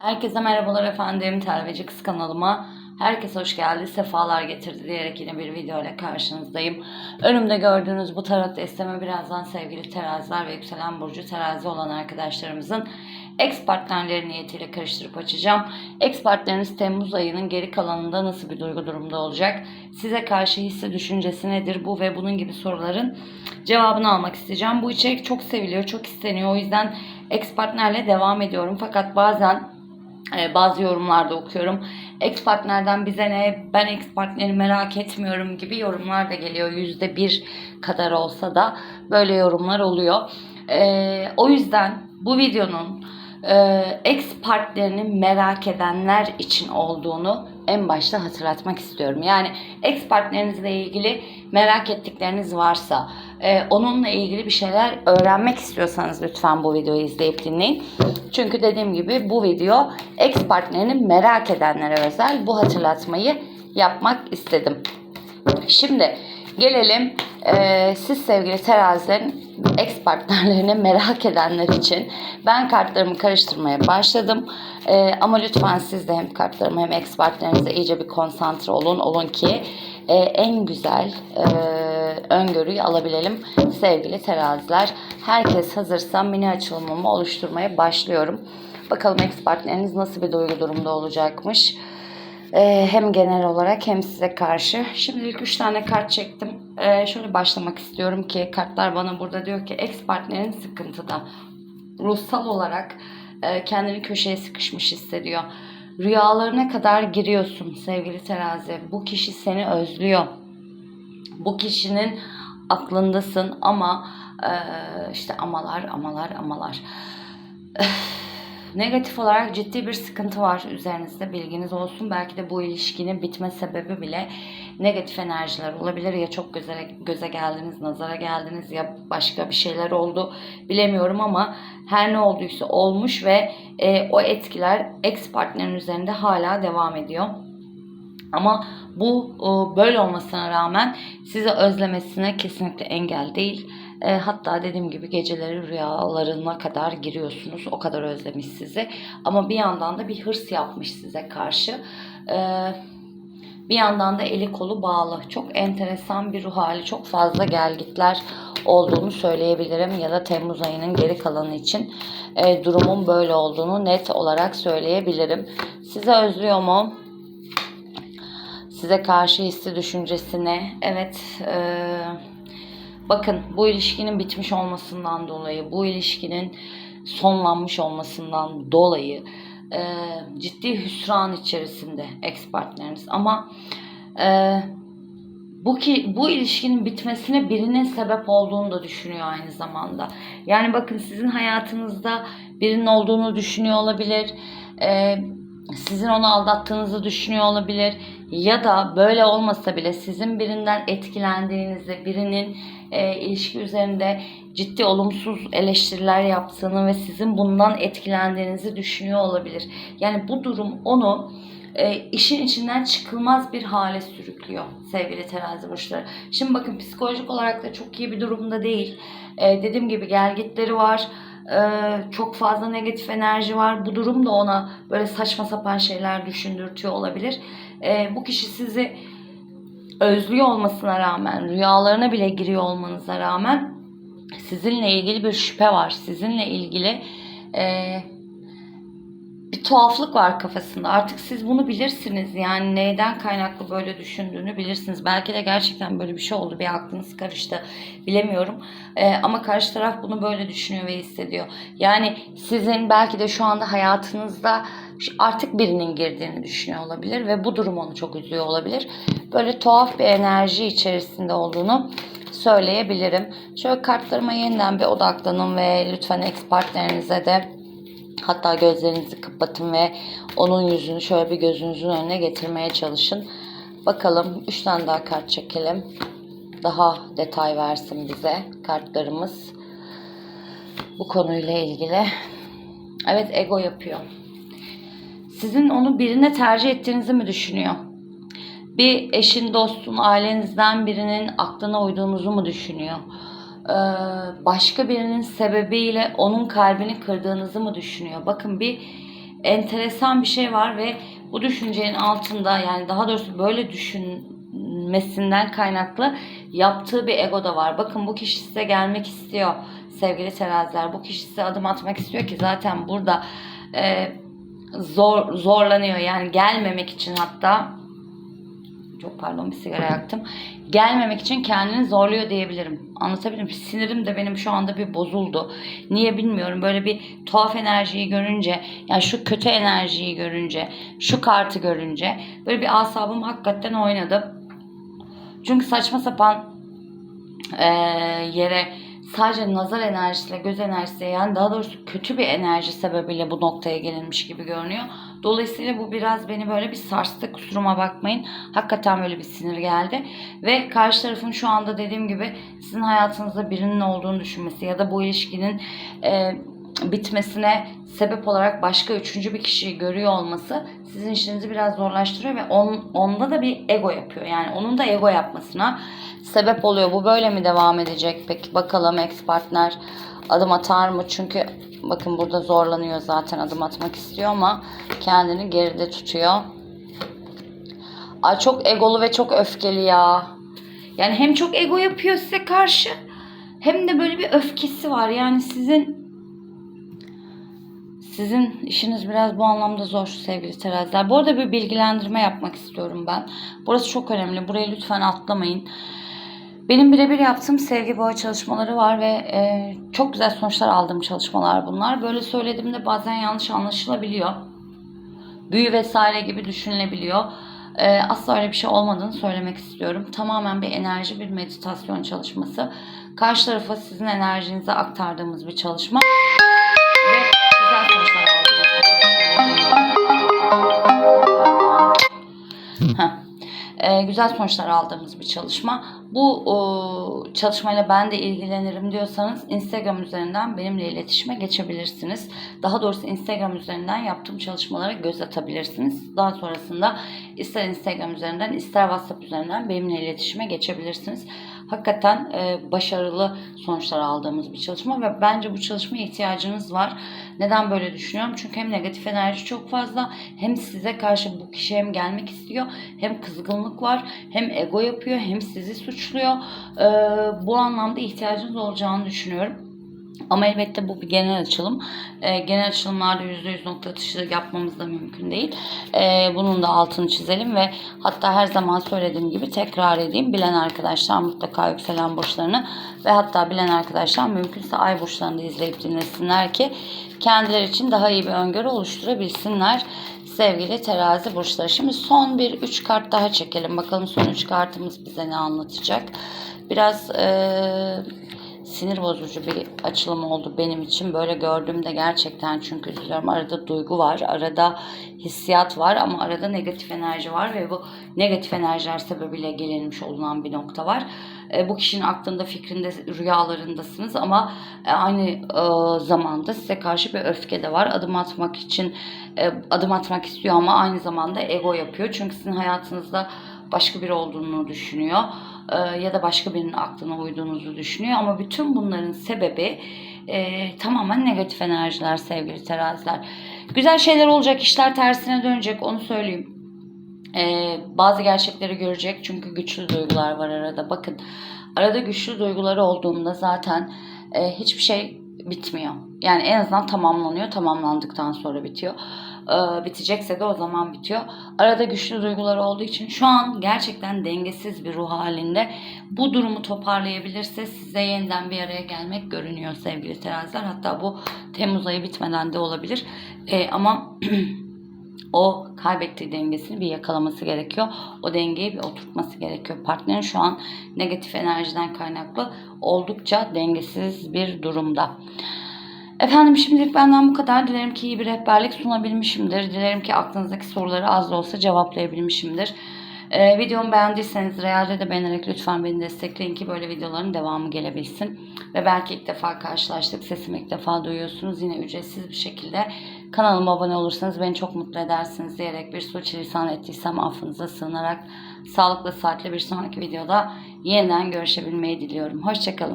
Herkese merhabalar efendim. Telveci Kız kanalıma. Herkes hoş geldi. Sefalar getirdi diyerek yine bir video ile karşınızdayım. Önümde gördüğünüz bu tarot desteme birazdan sevgili teraziler ve yükselen burcu terazi olan arkadaşlarımızın ex partnerleri niyetiyle karıştırıp açacağım. Ex partneriniz Temmuz ayının geri kalanında nasıl bir duygu durumda olacak? Size karşı hissi düşüncesi nedir? Bu ve bunun gibi soruların cevabını almak isteyeceğim. Bu içerik çok seviliyor, çok isteniyor. O yüzden ex partnerle devam ediyorum. Fakat bazen ee, bazı yorumlarda okuyorum. Ex partnerden bize ne, ben ex partneri merak etmiyorum gibi yorumlar da geliyor. Yüzde bir kadar olsa da böyle yorumlar oluyor. Ee, o yüzden bu videonun ex partnerini merak edenler için olduğunu en başta hatırlatmak istiyorum. Yani ex partnerinizle ilgili merak ettikleriniz varsa, e, onunla ilgili bir şeyler öğrenmek istiyorsanız lütfen bu videoyu izleyip dinleyin. Çünkü dediğim gibi bu video ex partnerini merak edenlere özel bu hatırlatmayı yapmak istedim. Şimdi gelelim e, siz sevgili terazilerin ex partnerlerini merak edenler için ben kartlarımı karıştırmaya başladım. E, ama lütfen siz de hem kartlarımı hem ex partnerinize iyice bir konsantre olun. Olun ki e, en güzel e, öngörüyü alabilelim sevgili teraziler. Herkes hazırsa mini açılımımı oluşturmaya başlıyorum. Bakalım ex partneriniz nasıl bir duygu durumda olacakmış. Ee, hem genel olarak hem size karşı. Şimdilik 3 tane kart çektim. Ee, şöyle başlamak istiyorum ki kartlar bana burada diyor ki ex partnerin sıkıntıda. Ruhsal olarak e, kendini köşeye sıkışmış hissediyor. Rüyalarına kadar giriyorsun sevgili terazi. Bu kişi seni özlüyor. Bu kişinin aklındasın ama e, işte amalar amalar amalar. Negatif olarak ciddi bir sıkıntı var üzerinizde bilginiz olsun. Belki de bu ilişkinin bitme sebebi bile negatif enerjiler olabilir. Ya çok göze, göze geldiniz, nazara geldiniz ya başka bir şeyler oldu bilemiyorum ama her ne olduysa olmuş ve e, o etkiler ex partnerin üzerinde hala devam ediyor. Ama bu böyle olmasına rağmen sizi özlemesine kesinlikle engel değil. E, hatta dediğim gibi geceleri rüyalarına kadar giriyorsunuz. O kadar özlemiş sizi. Ama bir yandan da bir hırs yapmış size karşı. E, bir yandan da eli kolu bağlı. Çok enteresan bir ruh hali. Çok fazla gelgitler olduğunu söyleyebilirim. Ya da Temmuz ayının geri kalanı için e, durumun böyle olduğunu net olarak söyleyebilirim. Size özlüyor mu? Size karşı hissi düşüncesine. Evet. Eee Bakın bu ilişkinin bitmiş olmasından dolayı, bu ilişkinin sonlanmış olmasından dolayı e, ciddi hüsran içerisinde ex partneriniz. Ama e, bu ki bu ilişkinin bitmesine birinin sebep olduğunu da düşünüyor aynı zamanda. Yani bakın sizin hayatınızda birinin olduğunu düşünüyor olabilir. E, sizin onu aldattığınızı düşünüyor olabilir ya da böyle olmasa bile sizin birinden etkilendiğinizi, birinin e, ilişki üzerinde ciddi olumsuz eleştiriler yaptığını ve sizin bundan etkilendiğinizi düşünüyor olabilir. Yani bu durum onu e, işin içinden çıkılmaz bir hale sürüklüyor sevgili terazi burçları. Şimdi bakın psikolojik olarak da çok iyi bir durumda değil. E, dediğim gibi gelgitleri var ee, çok fazla negatif enerji var. Bu durum da ona böyle saçma sapan şeyler düşündürtüyor olabilir. Ee, bu kişi sizi özlüyor olmasına rağmen, rüyalarına bile giriyor olmanıza rağmen sizinle ilgili bir şüphe var. Sizinle ilgili e, bir tuhaflık var kafasında. Artık siz bunu bilirsiniz. Yani neyden kaynaklı böyle düşündüğünü bilirsiniz. Belki de gerçekten böyle bir şey oldu. Bir aklınız karıştı. Bilemiyorum. Ee, ama karşı taraf bunu böyle düşünüyor ve hissediyor. Yani sizin belki de şu anda hayatınızda artık birinin girdiğini düşünüyor olabilir ve bu durum onu çok üzüyor olabilir. Böyle tuhaf bir enerji içerisinde olduğunu söyleyebilirim. Şöyle kartlarıma yeniden bir odaklanın ve lütfen ex partnerinize de Hatta gözlerinizi kapatın ve onun yüzünü şöyle bir gözünüzün önüne getirmeye çalışın. Bakalım 3 tane daha kart çekelim. Daha detay versin bize kartlarımız. Bu konuyla ilgili. Evet ego yapıyor. Sizin onu birine tercih ettiğinizi mi düşünüyor? Bir eşin, dostun, ailenizden birinin aklına uyduğunuzu mu düşünüyor? Ee, başka birinin sebebiyle onun kalbini kırdığınızı mı düşünüyor? Bakın bir enteresan bir şey var ve bu düşüncenin altında yani daha doğrusu böyle düşünmesinden kaynaklı yaptığı bir ego da var. Bakın bu kişi size gelmek istiyor sevgili teraziler. Bu kişi size adım atmak istiyor ki zaten burada e, zor zorlanıyor. Yani gelmemek için hatta çok pardon bir sigara yaktım. Gelmemek için kendini zorluyor diyebilirim. Anlatabilirim. Sinirim de benim şu anda bir bozuldu. Niye bilmiyorum. Böyle bir tuhaf enerjiyi görünce, yani şu kötü enerjiyi görünce, şu kartı görünce böyle bir asabım hakikaten oynadı. Çünkü saçma sapan eee, yere sadece nazar enerjisiyle, göz enerjisiyle yani daha doğrusu kötü bir enerji sebebiyle bu noktaya gelinmiş gibi görünüyor. Dolayısıyla bu biraz beni böyle bir sarstı. Kusuruma bakmayın. Hakikaten böyle bir sinir geldi. Ve karşı tarafın şu anda dediğim gibi sizin hayatınızda birinin olduğunu düşünmesi ya da bu ilişkinin e, bitmesine sebep olarak başka üçüncü bir kişiyi görüyor olması sizin işinizi biraz zorlaştırıyor ve on, onda da bir ego yapıyor. Yani onun da ego yapmasına sebep oluyor. Bu böyle mi devam edecek? Peki bakalım ex partner adım atar mı? Çünkü bakın burada zorlanıyor zaten adım atmak istiyor ama kendini geride tutuyor. Ay çok egolu ve çok öfkeli ya. Yani hem çok ego yapıyor size karşı hem de böyle bir öfkesi var. Yani sizin sizin işiniz biraz bu anlamda zor sevgili teraziler. Bu arada bir bilgilendirme yapmak istiyorum ben. Burası çok önemli. Burayı lütfen atlamayın. Benim birebir yaptığım sevgi bağı çalışmaları var ve e, çok güzel sonuçlar aldığım çalışmalar bunlar. Böyle söylediğimde bazen yanlış anlaşılabiliyor. Büyü vesaire gibi düşünülebiliyor. E, asla öyle bir şey olmadığını söylemek istiyorum. Tamamen bir enerji, bir meditasyon çalışması. Karşı tarafa sizin enerjinizi aktardığımız bir çalışma. Ve güzel sonuçlar aldığımız bir çalışma. Heh. Ee, güzel sonuçlar aldığımız bir çalışma. Bu o, çalışmayla ben de ilgilenirim diyorsanız Instagram üzerinden benimle iletişime geçebilirsiniz. Daha doğrusu Instagram üzerinden yaptığım çalışmalara göz atabilirsiniz. Daha sonrasında ister Instagram üzerinden ister WhatsApp üzerinden benimle iletişime geçebilirsiniz. Hakikaten e, başarılı sonuçlar aldığımız bir çalışma ve bence bu çalışmaya ihtiyacınız var. Neden böyle düşünüyorum? Çünkü hem negatif enerji çok fazla hem size karşı bu kişi hem gelmek istiyor hem kızgınlık var hem ego yapıyor hem sizi suçluyor. Ee, bu anlamda ihtiyacınız olacağını düşünüyorum. Ama elbette bu bir genel açılım. Ee, genel açılımlarda %100 nokta atışı yapmamız da mümkün değil. Ee, bunun da altını çizelim ve hatta her zaman söylediğim gibi tekrar edeyim. Bilen arkadaşlar mutlaka yükselen burçlarını ve hatta bilen arkadaşlar mümkünse ay burçlarını da izleyip dinlesinler ki kendileri için daha iyi bir öngörü oluşturabilsinler sevgili terazi burçları. Şimdi son bir 3 kart daha çekelim. Bakalım son 3 kartımız bize ne anlatacak. Biraz eee sinir bozucu bir açılım oldu benim için. Böyle gördüğümde gerçekten çünkü üzülüyorum. Arada duygu var, arada hissiyat var ama arada negatif enerji var ve bu negatif enerjiler sebebiyle gelinmiş olunan bir nokta var. E, bu kişinin aklında, fikrinde, rüyalarındasınız ama e, aynı e, zamanda size karşı bir öfke de var. Adım atmak için e, adım atmak istiyor ama aynı zamanda ego yapıyor. Çünkü sizin hayatınızda başka biri olduğunu düşünüyor e, ya da başka birinin aklına uyduğunuzu düşünüyor ama bütün bunların sebebi e, tamamen negatif enerjiler sevgili teraziler. Güzel şeyler olacak, işler tersine dönecek onu söyleyeyim. E, bazı gerçekleri görecek çünkü güçlü duygular var arada. Bakın arada güçlü duyguları olduğunda zaten e, hiçbir şey bitmiyor. Yani en azından tamamlanıyor. Tamamlandıktan sonra bitiyor. Ee, bitecekse de o zaman bitiyor. Arada güçlü duyguları olduğu için şu an gerçekten dengesiz bir ruh halinde. Bu durumu toparlayabilirse size yeniden bir araya gelmek görünüyor sevgili teraziler. Hatta bu Temmuz ayı bitmeden de olabilir. Ee, ama o kaybettiği dengesini bir yakalaması gerekiyor. O dengeyi bir oturtması gerekiyor. Partnerin şu an negatif enerjiden kaynaklı oldukça dengesiz bir durumda. Efendim şimdilik benden bu kadar. Dilerim ki iyi bir rehberlik sunabilmişimdir. Dilerim ki aklınızdaki soruları az da olsa cevaplayabilmişimdir. Ee, videomu beğendiyseniz realde de beğenerek lütfen beni destekleyin ki böyle videoların devamı gelebilsin. Ve belki ilk defa karşılaştık, sesimi ilk defa duyuyorsunuz. Yine ücretsiz bir şekilde kanalıma abone olursanız beni çok mutlu edersiniz diyerek bir suçlisan ettiysem affınıza sığınarak sağlıklı saatle bir sonraki videoda yeniden görüşebilmeyi diliyorum. Hoşçakalın.